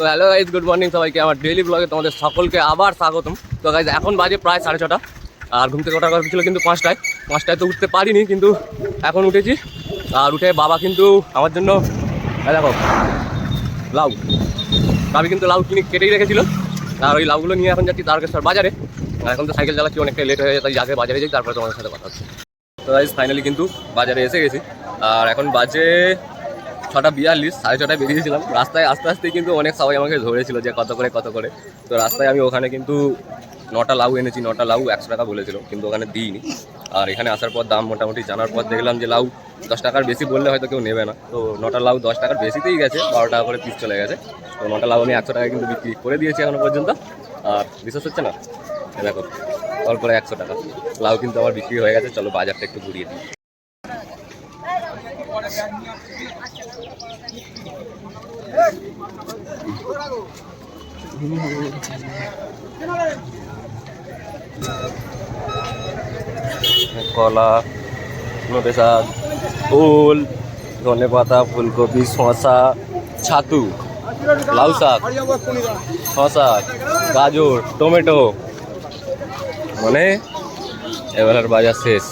তো hello guys good morning সবাইকে। আমার ডেইলি ব্লগে তোমাদের সকলকে আবার স্বাগতম। তো গাইজ এখন বাজে প্রায় সাড়ে ছটা। আর ঘুম থেকে ওঠার কথা ছিল কিন্তু পাঁচটায়। পাঁচটায় তো উঠতে পারিনি, কিন্তু এখন উঠেছি। আর উঠে বাবা কিন্তু আমার জন্য দেখো, লাউ। ভাবি কিন্তু লাউ কিনে কেটেই রেখেছিল। আর ওই লাউগুলো নিয়ে এখন যাচ্ছি তারকেশ্বর বাজারে। আর এখন তো সাইকেল চালাচ্ছি অনেকটা লেট হয়ে যায় তাই আগে বাজারে যাই, তারপরে তোমাদের সাথে কথা হচ্ছে। তো গাইজ ফাইনালি কিন্তু বাজারে এসে গেছি। আর এখন বাজে ছটা বিয়াল্লিশ, সাড়ে ছটায় বেরিয়েছিলাম। রাস্তায় আস্তে আস্তে কিন্তু অনেক সবাই আমাকে ধরেছিল যে কত করে কত করে। তো রাস্তায় আমি ওখানে কিন্তু নটা লাউ এনেছি, নটা লাউ একশো টাকা বলেছিল, কিন্তু ওখানে দিইনি। আর এখানে আসার পর দাম মোটামুটি জানার পর দেখলাম যে লাউ দশ টাকার বেশি বললে হয়তো কেউ নেবে না। তো নটা লাউ দশ টাকার বেশিতেই গেছে, বারো টাকা করে পিস চলে গেছে। তো নটা লাউ আমি একশো টাকায় কিন্তু বিক্রি করে দিয়েছি এখনও পর্যন্ত। আর বিশ্বাস হচ্ছে না? দেখো, অল্প করে একশো টাকা। লাউ কিন্তু আমার বিক্রি হয়ে গেছে, চলো বাজারটা একটু ঘুরিয়ে দিই। কলা নোটে শাক ফুল, ধনে পাতা, ফুলকপি শশা ছাতু, লাউ শাক শশা গাজর, টমেটো। মানে এবেলার বাজার শেষ।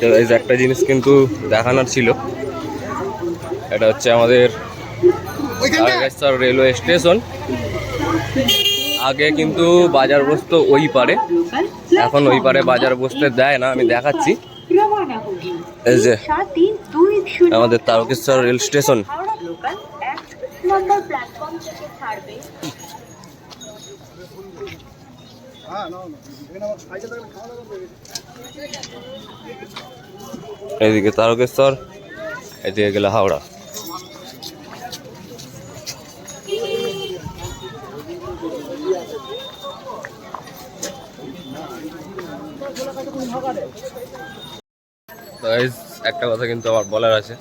তো এই যে একটা জিনিস কিন্তু দেখানোর ছিল। এটা হচ্ছে আমাদের তারকেশ্বর রেলওয়ে স্টেশন। আগে কিন্তু বাজার বসতো ওই পারে। এখন ওই পারে বাজার বসতে দেয় না আমি দেখাচ্ছি। এই যে আমাদের Tarakeswar rail station. Number platform থেকে ছাড়বে এদিকে তারকেশ্বর, এদিকে গেলে হাওড়া। একটা কথা কিন্তু আমার বলার আছে।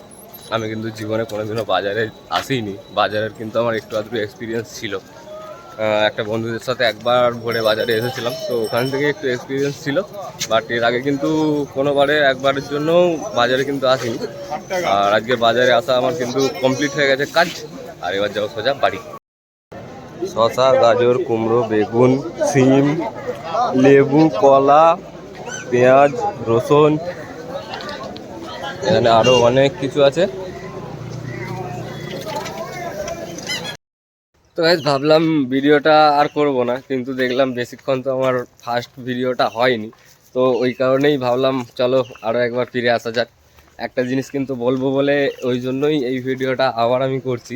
আমি কিন্তু জীবনে কোনোদিনও বাজারে আসিনি। বাজারের কিন্তু আমার একটু আধটু এক্সপিরিয়েন্স ছিল। একটা বন্ধুদের সাথে একবার ভোরে বাজারে এসেছিলাম। তো ওখান থেকে একটু এক্সপিরিয়েন্স ছিল বাট এর আগে কিন্তু কোনোবারে একবারের জন্য বাজারে কিন্তু আসিনি। আর আজকে বাজারে আসা আমার কিন্তু কমপ্লিট হয়ে গেছে কাজ। আর এবার যাব সোজা বাড়ি। শশা গাজর কুমড়ো বেগুন সিম লেবু কলা পেঁয়াজ রসুন। এখানে আরও অনেক কিছু আছে। তো গাইজ ভাবলাম ভিডিওটা আর করব না, কিন্তু দেখলাম বেশিক্ষণ তো আমার ফার্স্ট ভিডিওটা হয়নি। তো ওই কারণেই ভাবলাম, চলো আরও একবার ফিরে আসা যাক। একটা জিনিস কিন্তু বলব বলে, ওই জন্যই এই ভিডিওটা আবার আমি করছি।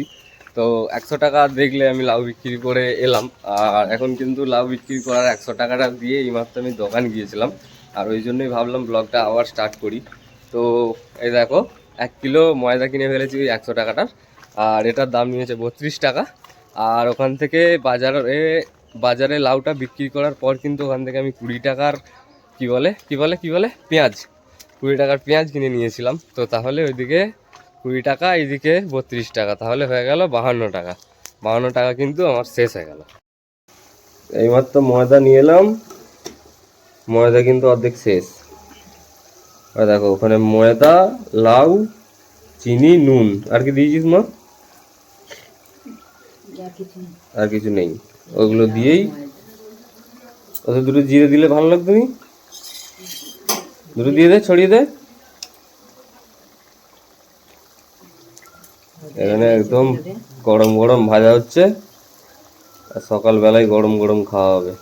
তো একশো টাকা দেখলে আমি লাউ বিক্রি করে এলাম, আর এখন কিন্তু লাউ বিক্রি করার একশো টাকাটা দিয়ে এইমাত্র আমি দোকান গিয়েছিলাম। আর ওই জন্যই ভাবলাম ব্লগটা আবার স্টার্ট করি। তো এই দেখো, এক কিলো ময়দা কিনে ফেলেছি ওই একশো টাকাটার, আর এটার দাম নিয়েছে বত্রিশ টাকা। আর ওখান থেকে বাজারে বাজারে লাউটা বিক্রি করার পর কিন্তু ওখান থেকে আমি কুড়ি টাকার, কি বলে কি বলে কি বলে, পেঁয়াজ। কুড়ি টাকার পেঁয়াজ কিনে নিয়েছিলাম। তো তাহলে ওইদিকে কুড়ি টাকা, এইদিকে বত্রিশ টাকা। তাহলে হয়ে গেল বাহান্ন টাকা। বাহান্ন টাকা কিন্তু আমার শেষ হয়ে গেল। এইমাত্র ময়দা নিয়ে এলাম। ময়দা কিন্তু অর্ধেক শেষ। আর দেখো, ওখানে ময়দা, লাউ, চিনি, নুন। আর কি দিয়েছিস মা? আর কিছু নেই। ওগুলো দিয়েই ওতে দুটো জিরে দিলে ভালো লাগতো নি? দুটো দিয়ে দে, ছড়িয়ে দে। এখানে একদম গরম গরম ভাজা হচ্ছে। আর সকালবেলায় গরম গরম খাওয়া হবে।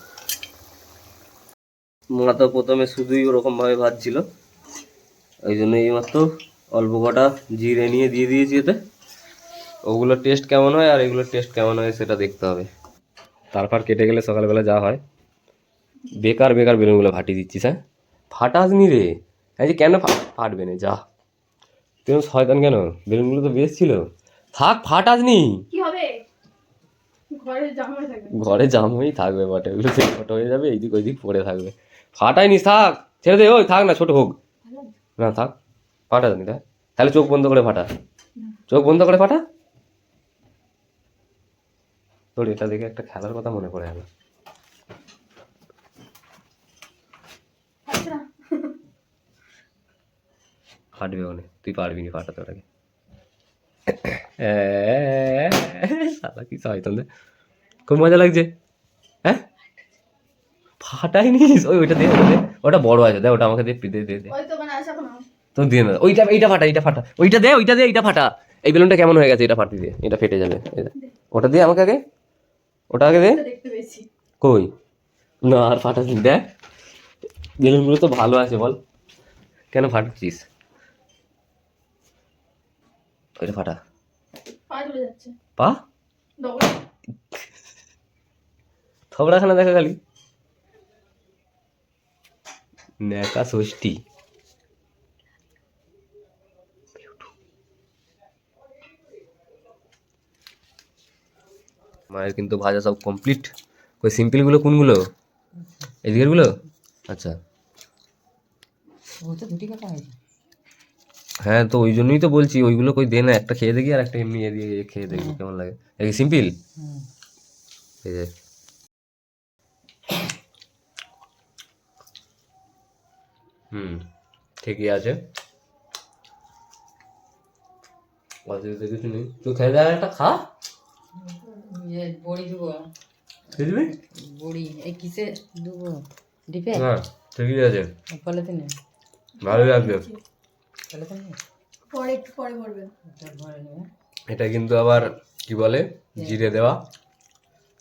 মা তো প্রথমে শুধুই ওরকম ভাবে ভাজছিল। ওই জন্য এইমাত্র অল্প কটা জিরে নিয়ে দিয়ে দিয়েছি এতে। ওগুলোর টেস্ট কেমন হয় আর এগুলোর টেস্ট কেমন হয় সেটা দেখতে হবে। তারপর কেটে গেলে সকালবেলা যা হয় বেকার বেকার বেলুনগুলো ফাটিয়ে দিচ্ছিস হ্যাঁ? ফাটাস নি রে। এই যে কেন ফাটবে না যা। তুই শয়তান কেন? বেলুনগুলো তো বেশ ছিল। থাক ফাটাস নি কি হবে? ঘরে জামা থাকবে। ঘরে জাম হয়েই থাকবে বটে ওগুলো সেই ছোটো হয়ে যাবে এইদিক ওইদিক পড়ে থাকবে। ফাটাই নিস থাক। ছেড়ে দে ওই থাক না ছোট হোক। না থাক। ফাটা জানি তাহলে চোখ বন্ধ করে ফাটা। চোখ বন্ধ করে ফাটা। তোর এটা দেখে একটা খেলার কথা মনে পড়ে গেল। ফাটবে ওনে তুই পারবি না ফাটাতে ওটাকে সাদা কি শয়তান রে। খুব মজা লাগছে। হ্যাঁ? ফাটাইনি ওই ওইটা দে ওটা দে। ওটা বড় আছে দে ওটা আমাকে দে দে দে দে। ওই তো ওখানে আছে এখন। তো দিয়ে না ওইটা এইটা ফাটা এইটা ফাটা। ওইটা দে ওইটা দে এইটা ফাটা। এই বেলুনটা কেমন হয়ে গেছে এটা ফাটি দিয়ে এটা ফেটে যাবে। ওটা দিয়ে আমাকে আগে। ওটা আগে দে। কই? না আর ফাটাস দেখ। বেলুনগুলো তো ভালো আছে বল। কেন ফাটাচ্ছিস ওইটা ফাটা। পা থবড়াখানা দেখা খালি। ন্যাকা ষষ্ঠী। মায়ের কিন্তু ভাজা সব কমপ্লিট ওই সিম্পলগুলো কোনগুলো? এদিকেরগুলো আচ্ছা। হ্যাঁ তো ওই জন্যই তো বলছি ওইগুলো কই দে না একটা খেয়ে দেখি আর একটা এমনি দিয়ে খেয়ে দেখবি কেমন লাগে। এই সিম্পল হুম এই যে। হুম ঠিকই আছে। অসুবিধা কিছু নেই। তুই খেয়ে দেয় একটা খা। ইয়ে বড়ি দেবো। খেয়ে দিবি? বড়ি। এই কিসে? দেবো। ডিপে? হ্যাঁ ঠিকই আছে। পলিথিনে? ভালো লাগবে। পলিথিনে? পরে একটু পরে করবেন এটা কিন্তু আবার কি বলে? জিরে দেওয়া।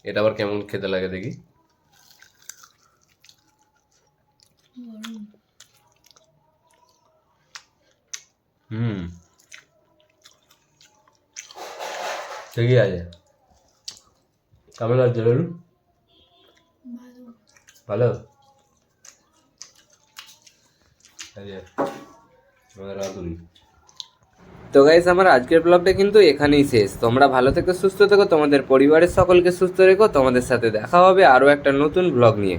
এটা আবার কেমন খেতে লাগে দেখি। হুম। ঠিকই আছে। কেমন লাগছে বলুন ভালো। তো গাইস আমার আজকের ব্লগটা কিন্তু এখানেই শেষ। তোমরা ভালো থেকো সুস্থ থেকো তোমাদের পরিবারের সকলকে সুস্থ রেখো তোমাদের সাথে দেখা হবে আরও একটা নতুন ব্লগ নিয়ে।